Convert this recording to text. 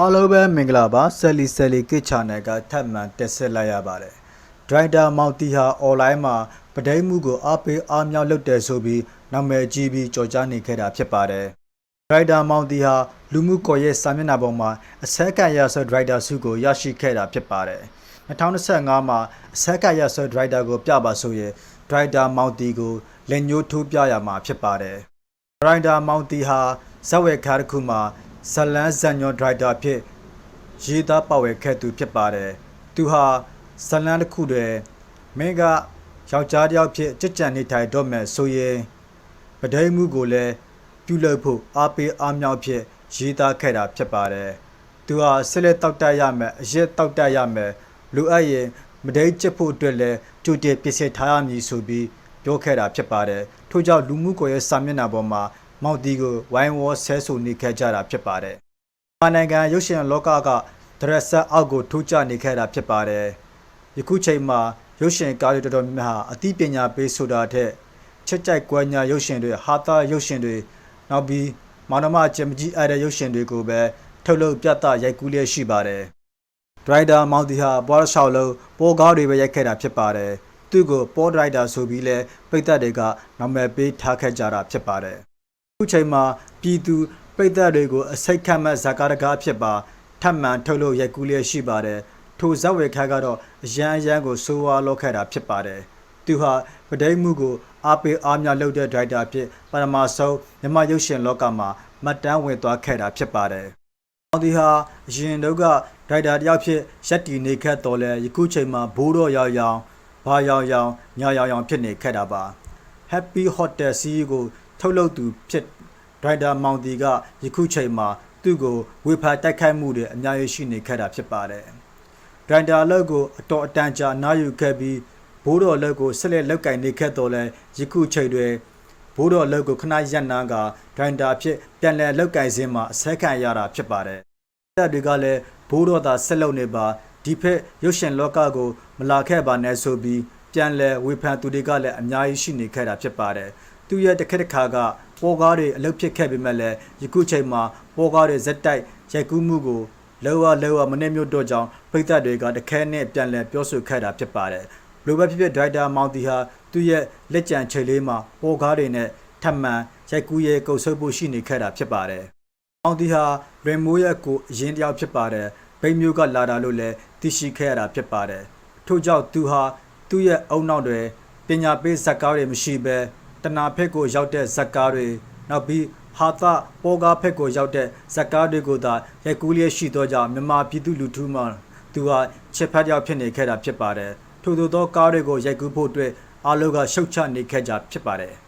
အားလုံးပဲမင်္ဂလာပါဆယ်လီဆယ်လီကိချာနယ်ကထပ်မံတက်ဆက်လိုက်ရပါတယ်ဒရိုက်တာမောင်တီဟာအွန်လိုင်းမှာပဒိမှုကိုအားပေးအားမြောက်လုပ်တယ်ဆိုပြီးနာမည်ကြီးပြီးကြော်ကြားနေခဲ့တာဖြစ်ပါတယ်ဒရိုက်တာမောင်တီဟာလူမှုကွန်ရက်စာမျက်နှာပေါ်မှာအစက်ကရဆိုဒရိုက်တာစုကိုရရှိခဲ့တာဖြစ်ပါတယ်2025မှာအစက်ကရဆိုဒရိုက်တာကိုပြပါဆိုရင်ဒရိုက်တာမောင်တီကိုလက်ညှိုးထိုးပြရမှာဖြစ်ပါတယ်ဒရိုက်တာမောင်တီဟာဇက်ဝဲခါတစ်ခုမှာ ဇလန်းဇန်ညောဒရိုက်တာဖြစ်ရေးသားပါဝယ်ခဲ့သူဖြစ်ပါတယ်။သူဟာဇလန်းတစ်ခုတည်းမင်းကယောက်ျားတစ်ယောက်ဖြစ်ကြက်ကြံနေထိုင်တော့မယ်ဆိုရင်ပဒိမှုကိုလည်းပြုလုပ်ဖို့အားပေးအားမြောက်ဖြစ်ရေးသားခဲ့တာဖြစ်ပါတယ်။သူဟာဆက်လက်တောက်တရရမယ်အရက်တောက်တရရမယ်လူအပ်ရင်မဒိကျက်ဖို့အတွက်လည်းကြိုတင်ပြင်ဆင်ထားရမည်ဆိုပြီးပြောခဲ့တာဖြစ်ပါတယ်။ထို့ကြောင့်လူမှုကွန်ရက်စာမျက်နှာပေါ်မှာ မောင်တီကိုဝိုင်းဝန်းဆဲဆိုနေခဲ့ကြတာဖြစ်ပါတယ်။မြန်မာနိုင်ငံရုပ်ရှင်လောကကဒရက်ဆက်အောက်ကိုထိုးကျနေခဲ့တာဖြစ်ပါတယ်။ယခုချိန်မှာရုပ်ရှင်ကားတွေတော်တော်များများဟာအသိပညာပေးဆိုတာထက်ချက်ကြိုက်ကွယ်ညာရုပ်ရှင်တွေဟာတာရုပ်ရှင်တွေနောက်ပြီးမောင်နှမအကျမကြီးအဲ့တဲ့ရုပ်ရှင်တွေကိုပဲထုတ်လုပ်ပြသရိုက်ကူးလျက်ရှိပါတယ်။ဒရိုက်တာမောင်တီဟာဘောရရှောက်လုံးပေါ်ကားတွေပဲရိုက်ခဲ့တာဖြစ်ပါတယ်။သူ့ကိုပေါ်ဒရိုက်တာဆိုပြီးလဲပိတ်သက်တွေကနာမည်ပေးထားခဲ့ကြတာဖြစ်ပါတယ်။အ ခုချိန်မှာပြည်သူပိတ်သက်တွေကိုအစိတ်ခတ်မဲ့ဇာကာတကားဖြစ်ပါထပ်မံထုတ်လို့ရိုက်ကူးလျက်ရှိပါတယ်။ထိုဇက်ဝေခါကတော့အရန်အရန်ကိုစိုးဝါလောက်ခဲ့တာဖြစ်ပါတယ်။သူဟာပဒိမှုကိုအားပေးအားများလုပ်တဲ့ဒရိုက်တာဖြစ်ပထမဆုံးမြမရုပ်ရှင်လောကမှာမှတ်တမ်းဝင်သွားခဲ့တာဖြစ်ပါတယ်။အောင်ဒီဟာအရင်တော့ကဒရိုက်တာတယောက်ဖြစ်ရက်တီနေခက်တော်လဲယခုချိန်မှာဘိုးတော်ရောင်ရောင်ဘာရောင်ရောင်ညာရောင်ရောင်ဖြစ်နေခဲ့တာပါ Happy Hotel CEO ကို ထုတ်လုပ်သူဖြစ်ဒရိုက်တာမောင်တီကယခုချိန်မှာသူ့ကိုဝေဖန်တိုက်ခိုက်မှုတွေအများကြီးရှိနေခဲ့တာဖြစ်ပါတယ်ဒရိုက်တာလောက်ကိုအတော်အတန်ကြာနားယူခဲ့ပြီးဘိုးတော်လောက်ကိုဆက်လက်လောက်ကင်နေခဲ့တော်လဲယခုချိန်တွေဘိုးတော်အလုပ်ကိုခဏရပ်နားကဒရိုင်တာဖြစ်ပြန်လည်လောက်ကင်စင်းမှာအဆက်ခံရတာဖြစ်ပါတယ်။တပ်တွေကလည်းဘိုးတော်သာဆက်လုပ်နေပါဒီဖက်ရုပ်ရှင်လောကကို မလာခဲ့ပါနဲ့ဆိုပြီးပြန်လည်ဝေဖန်သူတွေကလည်းအများကြီးရှိနေခဲ့တာဖြစ်ပါတယ်။ သူရဲ့တစ်ခက်တစ်ခါကပေါ်ကားတွေအလုပ်ဖြစ်ခဲ့ပေမဲ့လည်းယခုချိန်မှာပေါ်ကားတွေဇက်တိုက်ရိုက်ကူးမှုကိုလောဝလောဝမနေ့မြို့တော့ကြောင့်ပိတ်သက်တွေကတခဲနဲ့ပြန်လည်ပြောဆိုခဲ့တာဖြစ်ပါတယ်။လိုပဲဖြစ်ဖြစ်ဒရိုက်တာမောင်တီဟာသူ့ရဲ့လက်ကြံချိန်လေးမှာပေါ်ကားတွေနဲ့ထပ်မံရိုက်ကူးရဲကုတ်ဆုပ်ဖို့ရှိနေခဲ့တာဖြစ်ပါတယ်။မောင်တီဟာရင်မိုးရက်ကိုအရင်တယောက်ဖြစ်ပါတယ်။ဗိမ်းမျိုးကလာတာလို့လည်းသိရှိခဲ့ရတာဖြစ်ပါတယ်။ထို့ကြောင့်သူဟာသူ့ရဲ့အုံနောက်တွေပညာပေးဇက်ကားတွေမရှိဘဲ တနာဖက်ကိုရောက်တဲ့ဇက်ကားတွေနောက်ပြီးဟာသပေါ်ကားဖက်ကိုရောက်တဲ့ဇက်ကားတွေကိုသာရိုက်ကူးလျက်ရှိသောကြောင့်မြန်မာပြည်သူလူထုမှသူဟာချက်ဖက်ရောက်ဖြစ်နေခဲ့တာဖြစ်ပါတယ်ထို့သောသောကားတွေကိုရိုက်ကူးဖို့အတွက်အားလုံးကရှုတ်ချနေခဲ့ကြဖြစ်ပါတယ်